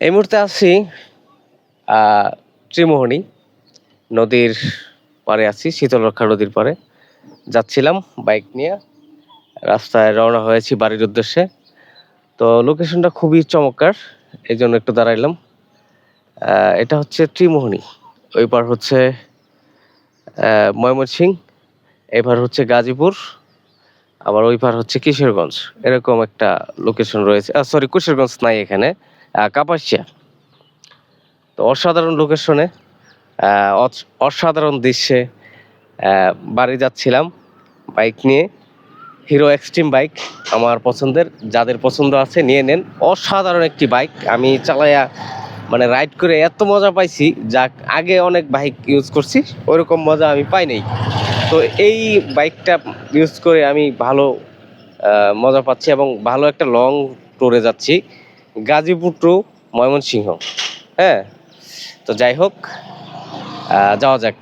এই মুহূর্তে আছি ত্রিমোহনী নদীর পারে আছি শীতলরক্ষা নদীর পারে যাচ্ছিলাম বাইক নিয়ে, রাস্তায় রওনা হয়েছি বাড়ির উদ্দেশ্যে। তো লোকেশনটা খুবই চমৎকার, এই জন্য একটু দাঁড়াইলাম। এটা হচ্ছে ত্রিমোহনী, ওই পার হচ্ছে ময়মনসিং এবার হচ্ছে গাজীপুর, আবার ওই পার হচ্ছে কিশোরগঞ্জ, এরকম একটা লোকেশন রয়েছে। সরি কিশোরগঞ্জ নাই এখানে। কাপাসিয়া তো অসাধারণ লোকেশনে অস- অসাধারণ দৃশ্যে বাড়ি যাচ্ছিলাম বাইক নিয়ে। হিরো এক্সট্রিম বাইক আমার পছন্দের, যাদের পছন্দ আছে নিয়ে নেন। অসাধারণ একটি বাইক, আমি চালাইয়া মানে রাইড করে এত মজা পাইছি যা আগে অনেক বাইক ইউজ করছি, ওইরকম মজা আমি পাই নাই। তো এই বাইকটা ইউজ করে আমি ভালো মজা পাচ্ছি এবং ভালো একটা লং ট্যুরে যাচ্ছি। গাজীপুর টু ময়মনসিংহ। হ্যাঁ? তো যাই হোক যাওয়া যাক।